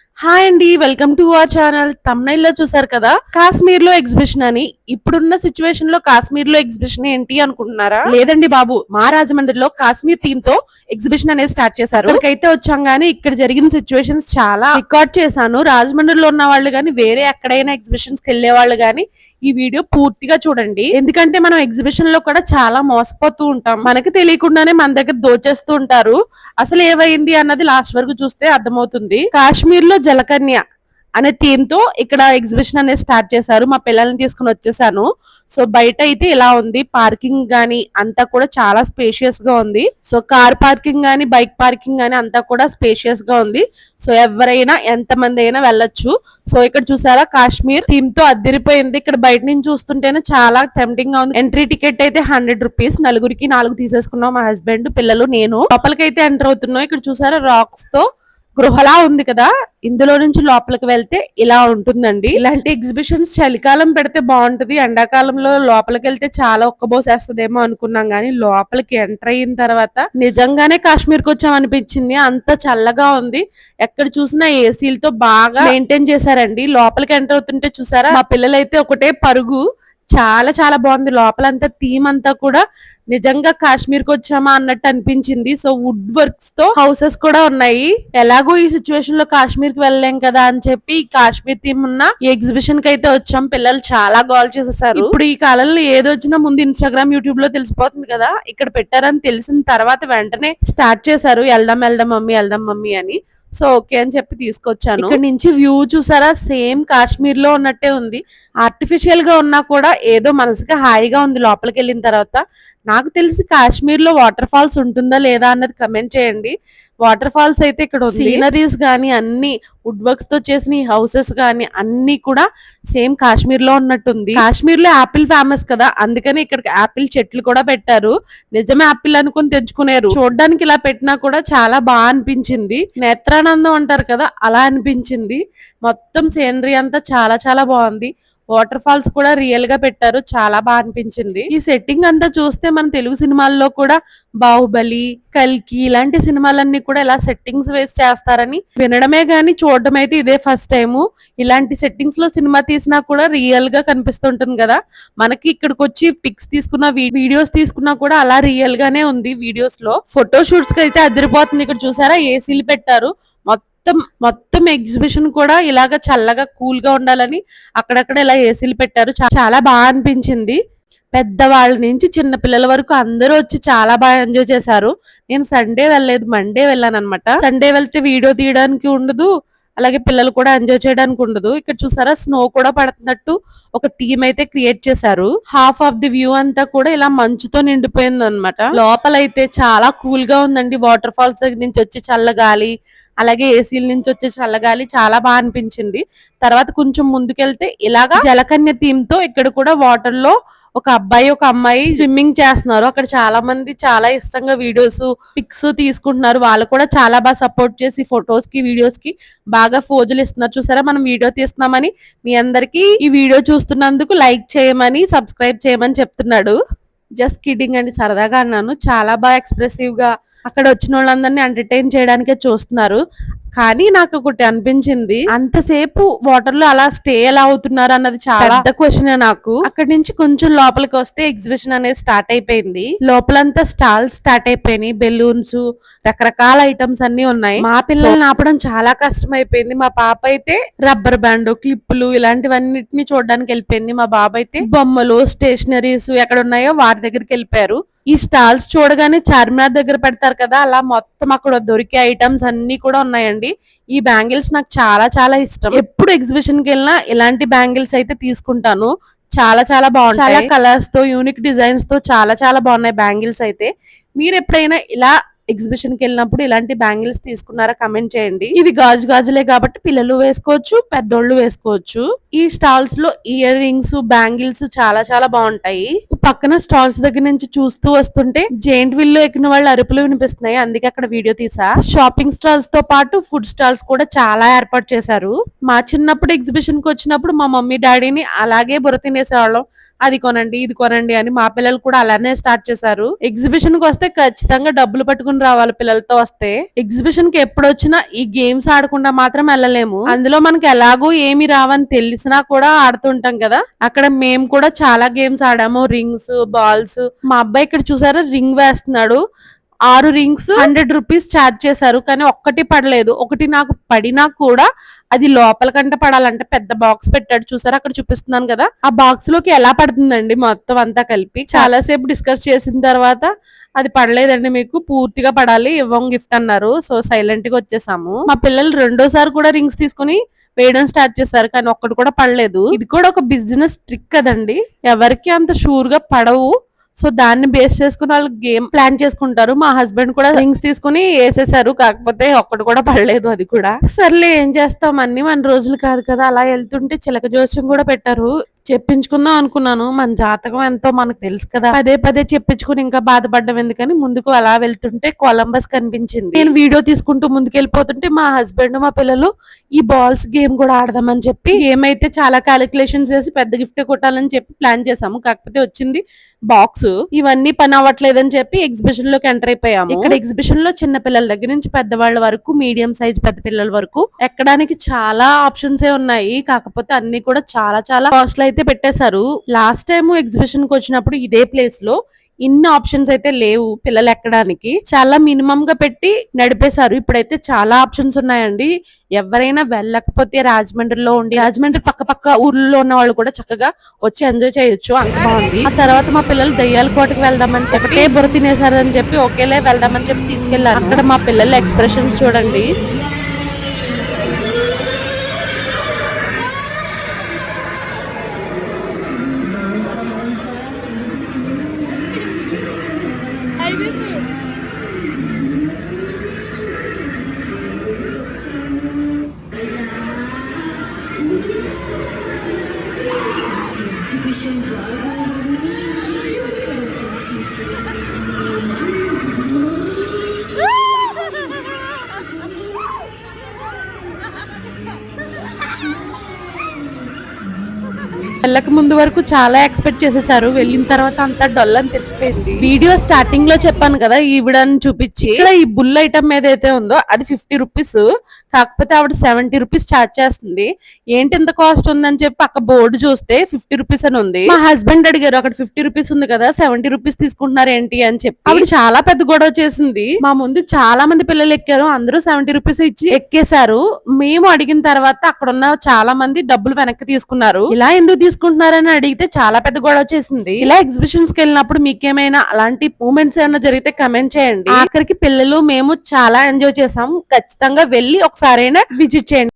Hi అండి welcome to our channel. తమ్నైల్లో చూసారు కదా కాశ్మీర్లో ఎగ్జిబిషన్ అని. ఇప్పుడున్న సిచ్యువేషన్లో కాశ్మీర్లో ఎగ్జిబిషన్ ఏంటి అనుకుంటున్నారా? లేదండి బాబు మా రాజమండ్రిలో కాశ్మీర్ థీమ్తో ఎగ్జిబిషన్ అనేది స్టార్ట్ చేశారు. ఇక్కడికైతే వచ్చాం గానీ ఇక్కడ జరిగిన సిచ్యువేషన్స్ చాలా రికార్డ్ చేశాను. రాజమండ్రిలో ఉన్న వాళ్ళు గానీ వేరే ఎక్కడైనా ఎగ్జిబిషన్స్కి వెళ్ళే వాళ్ళు గానీ ఈ వీడియో పూర్తిగా చూడండి. ఎందుకంటే మనం ఎగ్జిబిషన్లో కూడా చాలా మోసపోతూ ఉంటాం. మనకి తెలియకుండానే మన దగ్గర దోచేస్తూ ఉంటారు. అసలు ఏమైంది అన్నది లాస్ట్ వరకు చూస్తే అర్థమవుతుంది. కాశ్మీర్లో జలకన్య అనే థీమ్తో ఇక్కడ ఎగ్జిబిషన్ అనేది స్టార్ట్ చేశారు. మా పిల్లల్ని తీసుకుని వచ్చేసాను. సో బయట అయితే ఇలా ఉంది. పార్కింగ్ గానీ అంతా కూడా చాలా స్పేషియస్గా ఉంది. సో కార్ పార్కింగ్ గానీ బైక్ పార్కింగ్ గానీ అంతా కూడా స్పేషియస్గా ఉంది. సో ఎవరైనా ఎంత మంది అయినా వెళ్ళొచ్చు. సో ఇక్కడ చూసారా కాశ్మీర్? థీమ్తో అద్దరిపోయింది. ఇక్కడ బయట నుంచి చూస్తుంటేనే చాలా టెంప్టింగ్గా ఉంది. ఎంట్రీ టికెట్ అయితే హండ్రెడ్ రూపీస్ నలుగురికి నాలుగు తీసేసుకున్నాం మా హస్బెండ్ పిల్లలు నేను. లోపలికైతే ఎంటర్ అవుతున్నాం. ఇక్కడ చూసారా రాక్స్తో గృహలా ఉంది కదా ఇందులో నుంచి లోపలికి వెళ్తే ఇలా ఉంటుందండి. ఇలాంటి ఎగ్జిబిషన్స్ చలికాలం పెడితే బాగుంటది ఎండాకాలంలో లోపలికి వెళ్తే చాలా ఒక్కబోసేస్తుందేమో అనుకున్నాం గానీ లోపలికి ఎంటర్ అయిన తర్వాత నిజంగానే కాశ్మీర్కి వచ్చాం అనిపించింది అంత చల్లగా ఉంది. ఎక్కడ చూసినా ఏసీలతో బాగా మెయింటైన్ చేశారండి. లోపలికి ఎంటర్ అవుతుంటే చూసారా మా పిల్లలైతే ఒకటే పరుగు. చాలా చాలా బాగుంది. లోపలంతా థీమ్ అంతా కూడా నిజంగా కాశ్మీర్కి వచ్చామా అన్నట్టు అనిపించింది. సో వుడ్ వర్క్స్తో హౌసెస్ కూడా ఉన్నాయి. ఎలాగో ఈ సిచ్యువేషన్లో కాశ్మీర్కి వెళ్ళలేం కదా అని చెప్పి కాశ్మీర్ థీమ్ ఉన్న ఎగ్జిబిషన్కి అయితే వచ్చాం. పిల్లలు చాలా గోల్ చేసేసారు. ఇప్పుడు ఈ కాలంలో ఏదొచ్చినా ముందు ఇన్స్టాగ్రామ్ యూట్యూబ్లో తెలిసిపోతుంది కదా. ఇక్కడ పెట్టారని తెలిసిన తర్వాత వెంటనే స్టార్ట్ చేశారు. వెళ్దాం వెళ్దాం మమ్మీ వెళ్దాం మమ్మీ అని. సో ఓకే అని చెప్పి తీసుకొచ్చాను. ఇక్కడ నుంచి వ్యూ చూసారా? సేమ్ కాశ్మీర్లో ఉన్నట్టే ఉంది. ఆర్టిఫిషియల్గా ఉన్నా కూడా ఏదో మనసుకి హాయిగా ఉంది లోపలికి వెళ్ళిన తర్వాత. నాకు తెలిసి కాశ్మీర్లో వాటర్ ఫాల్స్ ఉంటుందా లేదా అన్నది కమెంట్ చేయండి. వాటర్ ఫాల్స్ అయితే ఇక్కడ సీనరీస్ గానీ అన్ని వుడ్ వర్క్స్తో చేసిన ఈ హౌసెస్ గానీ అన్ని కూడా సేమ్ కాశ్మీర్లో ఉన్నట్టుంది. కాశ్మీర్లో యాపిల్ ఫేమస్ కదా అందుకని ఇక్కడ యాపిల్ చెట్లు కూడా పెట్టారు. నిజమే యాపిల్ అనుకుని తెచ్చుకునేరు చూడడానికి ఇలా పెట్టినా కూడా చాలా బాగా అనిపించింది. నేత్రానందం అంటారు కదా అలా అనిపించింది. మొత్తం సీనరీ అంతా చాలా చాలా బాగుంది. వాటర్ ఫాల్స్ కూడా రియల్గా పెట్టారు. చాలా బాగా అనిపించింది. ఈ సెట్టింగ్ అంతా చూస్తే మన తెలుగు సినిమాల్లో కూడా బాహుబలి కల్కి ఇలాంటి సినిమాలన్నీ కూడా ఇలా సెట్టింగ్స్ వేసి చేస్తారని వినడమే గాని చూడడం అయితే ఇదే ఫస్ట్ టైం ఇలాంటి సెట్టింగ్స్లో సినిమా తీసినా కూడా రియల్గా కనిపిస్తుంటుంది కదా. మనకి ఇక్కడికి వచ్చి పిక్స్ తీసుకున్న వీడియోస్ తీసుకున్నా కూడా అలా రియల్ గానే ఉంది వీడియోస్లో. ఫోటో షూట్స్కి అయితే అదిరిపోతుంది. ఇక్కడ చూసారా? ఏసీలు పెట్టారు. మొత్తం మొత్తం ఎగ్జిబిషన్ కూడా ఇలాగ చల్లగా కూల్గా ఉండాలని అక్కడక్కడ ఇలా ఏసీలు పెట్టారు. చాలా బాగా అనిపించింది. పెద్దవాళ్ళ నుంచి చిన్న పిల్లల వరకు అందరూ వచ్చి చాలా బాగా ఎంజాయ్ చేశారు. నేను సండే వెళ్ళలేదు మండే వెళ్ళాను అనమాట సండే వెళ్తే వీడియో తీయడానికి ఉండదు అలాగే పిల్లలు కూడా ఎంజాయ్ చేయడానికి ఉండదు. ఇక్కడ చూసారా స్నో కూడా పడుతున్నట్టు ఒక థీమ్ అయితే క్రియేట్ చేశారు. హాఫ్ ఆఫ్ ది వ్యూ అంతా కూడా ఇలా మంచుతో నిండిపోయింది అనమాట లోపలైతే చాలా కూల్గా ఉందండి. వాటర్ ఫాల్స్ దగ్గర నుంచి చల్ల చల్లగాలి అలాగే ఏసీల నుంచి వచ్చే చల్లగాలి చాలా బాగా అనిపించింది. తర్వాత కొంచెం ముందుకెళ్తే ఇలాగా జలకన్య థీమ్తో ఇక్కడ కూడా వాటర్లో ఒక అబ్బాయి ఒక అమ్మాయి స్విమ్మింగ్ చేస్తున్నారు. అక్కడ చాలా మంది చాలా ఇష్టంగా వీడియోస్ పిక్స్ తీసుకుంటున్నారు. వాళ్ళు కూడా చాలా బాగా సపోర్ట్ చేసి ఫొటోస్కి వీడియోస్కి బాగా ఫోజులు ఇస్తున్నారు. చూసారా? మనం వీడియో తీస్తున్నామని మీ అందరికి ఈ వీడియో చూస్తున్నందుకు లైక్ చేయమని సబ్స్క్రైబ్ చేయమని చెప్తున్నాడు. జస్ట్ కిడ్డింగ్ అండి. సరదాగా అన్నాను. చాలా బాగా ఎక్స్ప్రెసివ్గా అక్కడ వచ్చిన వాళ్ళందరినీ ఎంటర్టైన్ చేయడానికే చూస్తున్నారు. కానీ నాకు ఒకటి అనిపించింది అంతసేపు వాటర్లో అలా స్టే ఎలా అవుతున్నారు అన్నది చాలా పెద్ద క్వశ్చన్ నాకు. అక్కడి నుంచి కొంచెం లోపలికి వస్తే ఎగ్జిబిషన్ అనేది స్టార్ట్ అయిపోయింది. లోపలంతా స్టాల్స్ స్టార్ట్ అయిపోయినాయి బెలూన్స్ రకరకాల ఐటమ్స్ అన్ని ఉన్నాయి. మా పిల్లల్ని ఆపడం చాలా కష్టం అయిపోయింది మా పాప అయితే రబ్బర్ బ్యాండ్ క్లిప్పులు ఇలాంటివన్నిటిని చూడడానికి వెళ్ళిపోయింది. మా బాబు అయితే బొమ్మలు స్టేషనరీస్ ఎక్కడ ఉన్నాయో వాటి దగ్గరికి వెళ్ళిపోయారు. ఈ స్టాల్స్ చూడగానే చార్మినార్ దగ్గర పెడతారు కదా అలా మొత్తం అక్కడ దొరికే ఐటమ్స్ అన్ని కూడా ఉన్నాయండి. ఈ బ్యాంగిల్స్ నాకు చాలా చాలా ఇష్టం. ఎప్పుడు ఎగ్జిబిషన్కి వెళ్ళినా ఇలాంటి బ్యాంగిల్స్ అయితే తీసుకుంటాను. చాలా చాలా బాగుంటాయి. చాలా కలర్స్తో యూనిక్ డిజైన్స్తో చాలా చాలా బాగున్నాయి బ్యాంగిల్స్ అయితే. మీరు ఎప్పుడైనా ఇలా ఎగ్జిబిషన్కి వెళ్ళినప్పుడు ఇలాంటి బ్యాంగిల్స్ తీసుకున్నారా కమెంట్ చేయండి. ఇవి గాజు గాజులే కాబట్టి పిల్లలు వేసుకోవచ్చు పెద్దోళ్ళు వేసుకోవచ్చు. ఈ స్టాల్స్లో ఇయర్ రింగ్స్ బ్యాంగిల్స్ చాలా చాలా బాగుంటాయి. పక్కన స్టాల్స్ దగ్గర నుంచి చూస్తూ వస్తుంటే జైంట్ విల్లో ఎక్కిన వాళ్ళు అరుపులు వినిపిస్తున్నాయి. అందుకే అక్కడ వీడియో తీసా. షాపింగ్ స్టాల్స్తో పాటు ఫుడ్ స్టాల్స్ కూడా చాలా ఏర్పాటు చేశారు. మా చిన్నప్పుడు ఎగ్జిబిషన్కి వచ్చినప్పుడు మా మమ్మీ డాడీని అలాగే బుర్ర తినేసేవాళ్ళం. అది కొనండి ఇది కొనండి అని మా పిల్లలు కూడా అలానే స్టార్ట్ చేశారు. ఎగ్జిబిషన్కి వస్తే ఖచ్చితంగా డబ్బులు పట్టుకుని రావాలి పిల్లలతో వస్తే. ఎగ్జిబిషన్కి ఎప్పుడు వచ్చినా ఈ గేమ్స్ ఆడకుండా మాత్రం వెళ్ళలేము. అందులో మనకి ఎలాగో ఏమి రావని తెలిసినా కూడా ఆడుతుంటాం కదా. అక్కడ మేము కూడా చాలా గేమ్స్ ఆడాము. రింగ్స్ బాల్స్ మా అబ్బాయి ఇక్కడ చూసారా? రింగ్ వేస్తున్నాడు. ఆరు రింగ్స్ హండ్రెడ్ రూపీస్ ఛార్జ్ చేశారు కానీ ఒక్కటి పడలేదు. ఒకటి నాకు పడినా కూడా అది లోపల కంటే పడాలంటే పెద్ద బాక్స్ పెట్టాడు. చూసారు? అక్కడ చూపిస్తున్నాను కదా. ఆ బాక్స్లోకి ఎలా పడుతుందండి మొత్తం అంతా కలిపి? చాలా సేపు డిస్కస్ చేసిన తర్వాత అది పడలేదండి మీకు. పూర్తిగా పడాలి ఇవ్వం గిఫ్ట్ అన్నారు. సో సైలెంట్గా వచ్చేసాము. మా పిల్లలు రెండోసారి కూడా రింగ్స్ తీసుకుని వేయడం స్టార్ట్ చేశారు కానీ ఒక్కటి కూడా పడలేదు. ఇది కూడా ఒక బిజినెస్ ట్రిక్ కదండి. ఎవరికి అంత షూర్గా పడవు. సో దాన్ని బేస్ చేసుకుని వాళ్ళు గేమ్ ప్లాన్ చేసుకుంటారు. మా హస్బెండ్ కూడా రింగ్స్ తీసుకుని వేసేసారు. కాకపోతే ఒక్కటి కూడా పడలేదు అది కూడా. సర్లే ఏం చేస్తాం? అన్ని మన రోజులు కాదు కదా. అలా వెళ్తుంటే చిలక జోస్యం కూడా పెట్టారు. చెప్పించుకుందాం అనుకున్నాను. మన జాతకం ఎంతో మనకు తెలుసు కదా. పదే పదే చెప్పించుకుని ఇంకా బాధపడ్డం. ఎందుకని? ముందుకు అలా వెళ్తుంటే కొలంబస్ కనిపించింది. నేను వీడియో తీసుకుంటూ ముందుకు వెళ్ళిపోతుంటే మా హస్బెండ్ మా పిల్లలు ఈ బాల్స్ గేమ్ కూడా ఆడదామని చెప్పి గేమ్ అయితే చాలా క్యాలిక్యులేషన్స్ చేసి పెద్ద గిఫ్ట్ కొట్టాలని చెప్పి ప్లాన్ చేసాము కాకపోతే వచ్చింది బాక్స్ ఇవన్నీ పని అవ్వట్లేదని చెప్పి ఎగ్జిబిషన్లోకి ఎంటర్ అయిపోయాము. ఇక్కడ ఎగ్జిబిషన్లో చిన్న పిల్లల దగ్గర నుంచి పెద్దవాళ్ళ వరకు మీడియం సైజ్ పెద్ద పిల్లల వరకు ఎక్కడానికి చాలా ఆప్షన్స్ ఏ ఉన్నాయి. కాకపోతే అన్ని కూడా చాలా చాలా కాస్ట్లు అయితే పెట్టేశారు. లాస్ట్ టైం ఎగ్జిబిషన్కి వచ్చినప్పుడు ఇదే ప్లేస్లో ఇన్ని ఆప్షన్స్ అయితే లేవు పిల్లలు ఎక్కడానికి. చాలా మినిమం గా పెట్టి నడిపేశారు. ఇప్పుడైతే చాలా ఆప్షన్స్ ఉన్నాయండి. ఎవరైనా వెళ్ళకపోతే రాజమండ్రిలో ఉండి రాజమండ్రి పక్క పక్క ఊర్లో ఉన్న వాళ్ళు కూడా చక్కగా వచ్చి ఎంజాయ్ చేయొచ్చు. అంత బాగుంది. ఆ తర్వాత మా పిల్లలు దయ్యాల కోటకి వెళ్దామని చెప్పి ఏ బుర్ర తినేశారు అని చెప్పి ఒకేలే వెళ్దామని చెప్పి తీసుకెళ్ళారు అక్కడ మా పిల్లల ఎక్స్ప్రెషన్స్ చూడండి. వెళ్ళక ముందు వరకు చాలా ఎక్స్పెక్ట్ చేసేసారు. వెళ్ళిన తర్వాత అంతా డల్ అని తెలిసిపోయింది. వీడియో స్టార్టింగ్లో చెప్పాను కదా ఈవిడని చూపించి. ఇక్కడ ఈ బుల్ ఐటమ్ ఏదైతే ఉందో అది ఫిఫ్టీ రూపీస్. కాకపోతే ఆవిడ సెవెంటీ రూపీస్ ఛార్జ్ చేస్తుంది. ఏంటి ఇంత కాస్ట్ ఉందని చెప్పి అక్క బోర్డు చూస్తే ఫిఫ్టీ రూపీస్ అని ఉంది. మా హస్బెండ్ అడిగారు అక్కడ ఫిఫ్టీ రూపీస్ ఉంది కదా సెవెంటీ రూపీస్ తీసుకుంటున్నారు ఏంటి? అని చెప్పి. ఆవిడ చాలా పెద్ద గొడవ చేసింది. మా ముందు చాలా మంది పిల్లలు ఎక్కారు అందరూ సెవెంటీ రూపీస్ ఇచ్చి ఎక్కేశారు. మేము అడిగిన తర్వాత అక్కడ ఉన్న చాలా మంది డబ్బులు వెనక్కి తీసుకున్నారు. ఇలా ఎందుకు తీసుకుంటున్నారని అడిగితే చాలా పెద్ద గొడవ చేసింది. ఇలా ఎగ్జిబిషన్స్కి వెళ్ళినప్పుడు మీకేమైనా అలాంటి మూమెంట్స్ ఏమైనా జరిగితే కమెంట్ చేయండి. ఆఖరికి పిల్లలు మేము చాలా ఎంజాయ్ చేసాం ఖచ్చితంగా వెళ్ళి ఒకసారైనా విజిట్ చేయండి.